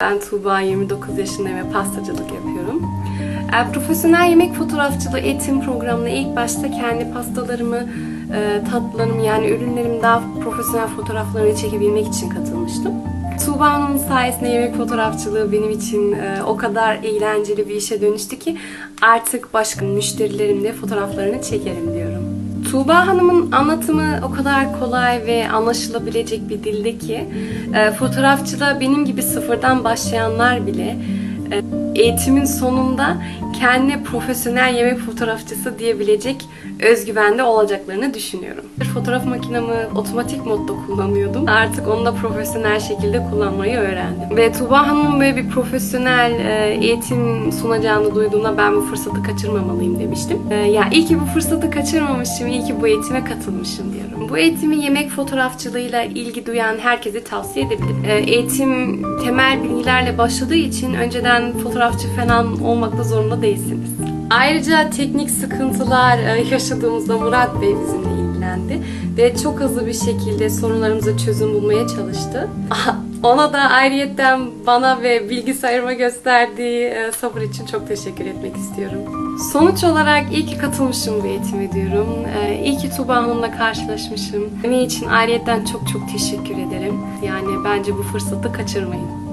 Ben Tuğba, 29 yaşındayım ve pastacılık yapıyorum. E, profesyonel yemek fotoğrafçılığı eğitim programına ilk başta kendi pastalarımı, e, tatlılarımı yani ürünlerimi daha profesyonel fotoğraflarını çekebilmek için katılmıştım. Tuğba sayesinde yemek fotoğrafçılığı benim için e, o kadar eğlenceli bir işe dönüştü ki artık başka müşterilerimle fotoğraflarını çekerim diyorum. Tuğba Hanım'ın anlatımı o kadar kolay ve anlaşılabilecek bir dilde ki e, fotoğrafçılığa benim gibi sıfırdan başlayanlar bile eğitimin sonunda kendine profesyonel yemek fotoğrafçısı diyebilecek özgüvende olacaklarını düşünüyorum. Fotoğraf makinemi otomatik modda kullanıyordum. Artık onu da profesyonel şekilde kullanmayı öğrendim. Ve Tuğba Hanım'ın böyle bir profesyonel e, eğitim sunacağını duyduğumda ben bu fırsatı kaçırmamalıyım demiştim. E, Ya iyi ki bu fırsatı kaçırmamışım, iyi ki bu eğitime katılmışım diyorum. Bu eğitimi yemek fotoğrafçılığıyla ilgi duyan herkese tavsiye edebilirim. E, Eğitim temel bilgilerle başladığı için önceden fotoğrafçı falan olmakta zorunda değilsiniz. Ayrıca teknik sıkıntılar e, yaşadığımızda Murat Bey bizimle ilgilendi ve çok hızlı bir şekilde sorunlarımıza çözüm bulmaya çalıştı. Ona da ayrıyetten bana ve bilgisayarıma gösterdiği e, sabır için çok teşekkür etmek istiyorum. Sonuç olarak iyi ki katılmışım bu eğitime diyorum. E, İyi ki Tuğba Hanım'la karşılaşmışım. Emeği için ayrıyetten çok çok teşekkür ederim. Yani bence bu fırsatı kaçırmayın.